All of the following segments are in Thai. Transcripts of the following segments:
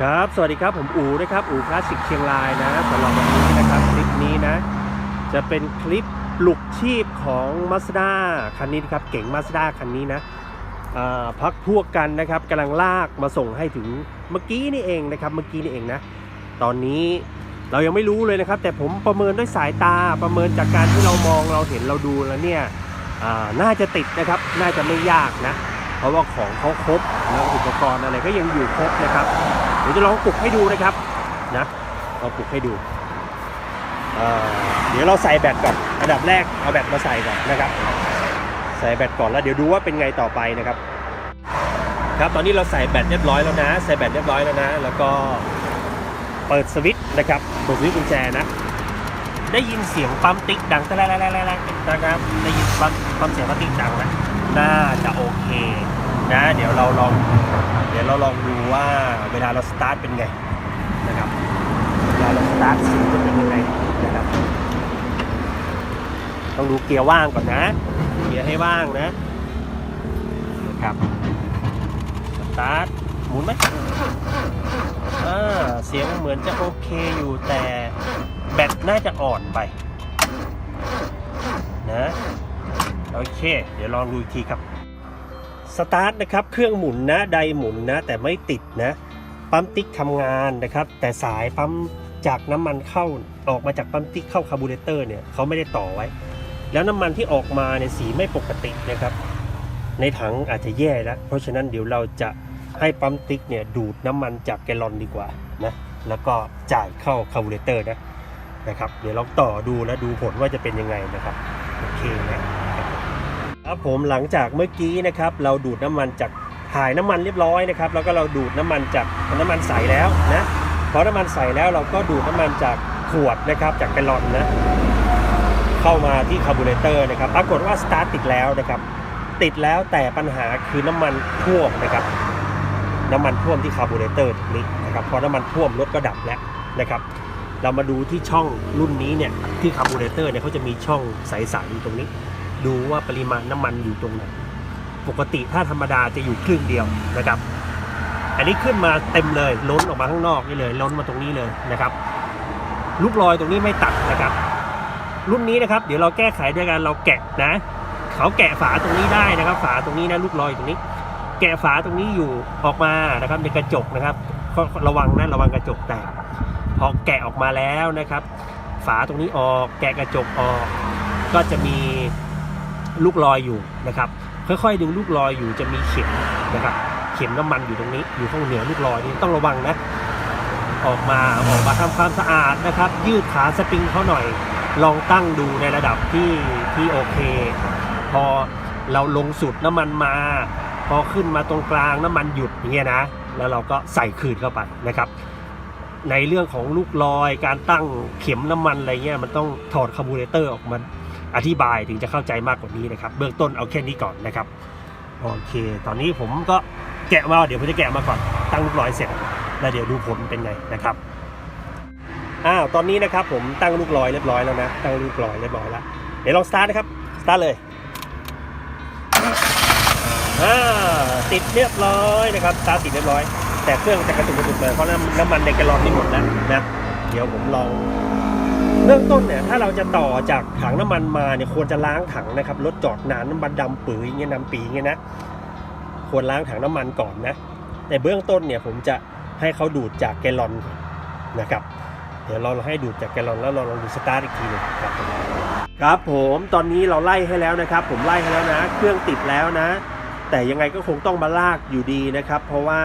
ครับ สวัสดีครับ ผมอูนะครับ อูคลาสสิกเชียงรายนะสำหรับวันนี้นะครับคลิปนี้นะ จะเป็นคลิปปลุกชีพของ Mazda คันนี้นะครับ เก่ง Mazda คันนี้นะพักพวกกันนะครับกำลังลากมาส่งให้ถึงเมื่อกี้นี่เองนะครับ เมื่อกี้นี่เองนะ ตอนนี้เรายังไม่รู้เลยนะครับ แต่ผมประเมินด้วยสายตาประเมินจากการที่เรามองเราเห็นเราดูแล้วเนี่ยน่าจะติดนะครับ น่าจะไม่ยากนะ เพราะว่าของเขาครบแล้วอุปกรณ์อะไรก็ยังอยู่ครบนะครับเดี๋ยวจะลองปลุกให้ดูนะครับนะลองปลุกให้ดูเดี๋ยวเราใส่แบตก่อนอันดับแรกเอาแบตมาใส่ก่อนนะครับ ใส่แบตก่อนแล้วเดี๋ยวดูว่าเป็นไงต่อไปนะครับ ครับตอนนี้เราใส่แบตเรียบร้อยแล้วนะ ใส่แบตเรียบร้อยแล้วนะ แล้วก็เปิดสวิตช์นะครับเปิดสวิตช์กุญแจนะได้ยินเสียงปั๊มติ๊กดังแต่แล้วนะครับได้ยินปั๊มปั๊มเสียงปั๊มติ๊กดังนะน่าจะโอเค นะ เดี๋ยวเราลองเดี๋ยวเราลองดูว่าเวลาเราสตาร์ทเป็นไงนะครับเวลาเราสตาร์ทเสียงจะเป็นยังไงนะครับต้องดูเกียร์ว่างก่อนนะ เกียร์ให้ว่างนะนะครับสตาร์ทหมุนไหมอ่าเสียงเหมือนจะโอเคอยู่แต่แบตน่าจะอ่อนไปนะโอเค เดี๋ยวลองดูอีกทีครับ สตาร์ทนะครับเครื่องหมุนนะไดหมุนนะแต่ไม่ติดนะปั๊มติ๊กทำงานนะครับ แต่สายปั๊มจากน้ำมันเข้าออกมาจากปั๊มติ๊กเข้าคาร์บูเรเตอร์เนี่ยเขาไม่ได้ต่อไว้ แล้วน้ำมันที่ออกมาเนี่ยสีไม่ปกตินะครับ ในถังอาจจะแย่แล้ว เพราะฉะนั้นเดี๋ยวเราจะให้ปั๊มติ๊กเนี่ยดูดน้ำมันจากแกลลอนดีกว่านะแล้วก็จ่ายเข้าคาร์บูเรเตอร์นะนะครับ เดี๋ยวเราต่อดูแล้วดูผลว่าจะเป็นยังไงนะครับโอเคนะ ครับผมหลังจากเมื่อกี้นะครับเราดูดน้ำมันจากถ่ายน้ำมันเรียบร้อยนะครับแล้วก็เราดูดน้ำมันจากน้ำมันใสแล้วนะพอน้ำมันใสแล้วเราก็ดูดน้ำมันจากขวดนะครับจากแกลลอนนะเข้ามาที่คาร์บูเรเตอร์นะครับปรากฏว่าสตาร์ทติดแล้วนะครับติดแล้วแต่ปัญหาคือน้ำมันท่วมนะครับน้ำมันท่วมที่คาร์บูเรเตอร์ตรงนี้นะครับพอน้ำมันท่วมรถก็ดับแล้วนะครับเรามาดูที่ช่องรุ่นนี้เนี่ยที่คาร์บูเรเตอร์เนี่ยเขาจะมีช่องใสๆอยู่ตรงนี้ ดูว่าปริมาณน้ำมันอยู่ตรงไหน ปกติถ้าธรรมดาจะอยู่ครึ่งเดียวนะครับ อันนี้ขึ้นมาเต็มเลยล้นออกมาข้างนอกนี่เลย ล้นมาตรงนี้เลยนะครับลูกรอยตรงนี้ไม่ตัดนะครับ รุ่นนี้นะครับ เดี๋ยวเราแก้ไขด้วยการเราแกะนะ เขาแกะฝาตรงนี้ได้นะครับ ฝาตรงนี้นะลูกรอยตรงนี้ แกะฝาตรงนี้อยู่ออกมานะครับในกระจกนะครับระวังนะระวังกระจกแตกพอแกะออกมาแล้วนะครับ ฝาตรงนี้ออกแกะกระจกออก ก็จะมี ลูกลอยอยู่นะครับ ค่อยๆดึงลูกลอยอยู่จะมีเข็มนะครับ เข็มน้ำมันอยู่ตรงนี้อยู่ข้างเหนือลูกลอยนี่ต้องระวังนะ ออกมาออกมาทำความสะอาดนะครับ ยืดขาสปริงเขาหน่อย ลองตั้งดูในระดับที่ที่โอเค พอเราลงสุดน้ำมันมา พอขึ้นมาตรงกลางน้ำมันหยุดเงี้ยนะ แล้วเราก็ใส่คืนเข้าไปนะครับในเรื่องของลูกลอยการตั้งเข็มน้ำมันอะไรเงี้ยมันต้องถอดคาร์บูเรเตอร์ออกมา อธิบายถึงจะเข้าใจมากกว่านี้นะครับ เบื้องต้นเอาแค่นี้ก่อนนะครับ โอเค ตอนนี้ผมก็แกะมาเดี๋ยวผมจะแกะมาก่อนตั้งลูกร้อยเสร็จ แล้วเดี๋ยวดูผลเป็นไงนะครับอ้าวตอนนี้นะครับผมตั้งลูกลอยเรียบร้อยแล้วนะตั้งลูกลอยเรียบร้อยแล้วเดี๋ยวลองสตาร์ทนะครับสตาร์ทเลยติดเรียบร้อยนะครับสตาร์ทติดเรียบร้อย แต่เครื่องจะกระตุกกระตุกเลยเพราะน้ำน้ำมันในแกลลอนนี่หมดแล้วนะเดี๋ยวผมลอง เริ่มต้นเนี่ยถ้าเราจะต่อจากถังน้ำมันมาเนี่ยควรจะล้างถังนะครับรถจอดนานน้ำมันดำปื้อยเงี้ยน้ำปีเงี้ยนะควรล้างถังน้ำมันก่อนนะแต่เบื้องต้นเนี่ยผมจะให้เขาดูดจากแกลลอนนะครับ เดี๋ยวเราให้ดูดจากแกลลอนแล้วเราลองดูสตาร์ทอีกทีหนึงครับผมครับผมตอนนี้เราไล่ให้แล้วนะครับ ผมไล่ให้แล้วนะ เครื่องติดแล้วนะ แต่ยังไงก็คงต้องมาลากอยู่ดีนะครับ เพราะว่า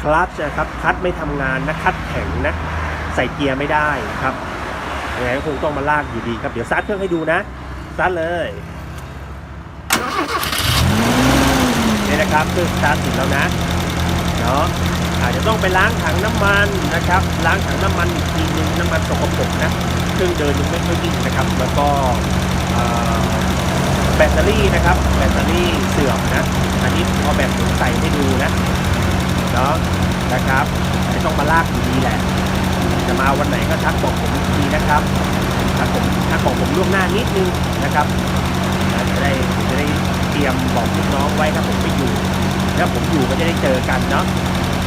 คลัตช์นะครับคัตไม่ทำงานนะคัตแข็งนะใส่เกียร์ไม่ได้ครับ ยังไงก็คงต้องมาลากอยู่ดีครับ เดี๋ยวซัดเครื่องให้ดูนะ ซัดเลยนี่นะครับเครื่องสตาร์ทติดแล้วนะ เนาะอาจจะต้องไปล้างถังน้ำมันนะครับ ล้างถังน้ำมันอีกทีนึงน้ำมันสกปรกนะ เครื่องเดินยังไม่ค่อยวิ่งนะครับ แล้วก็แบตเตอรี่นะครับ แบตเตอรี่เสื่อมนะ อันนี้พอแบตผมใส่ให้ดูนะ เนาะนะครับไม่ต้องมาลากอยู่ดีแหละ จะมาวันไหนก็ทักบอกผมอีกทีนะครับทักผมทักบอกผมล่วงหน้านิดนึงนะครับจะได้จะได้เตรียมบอกลูกน้องไว้ถ้าผมไปอยู่ถ้าผมอยู่ก็จะได้เจอกันเนาะ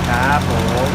ครับผม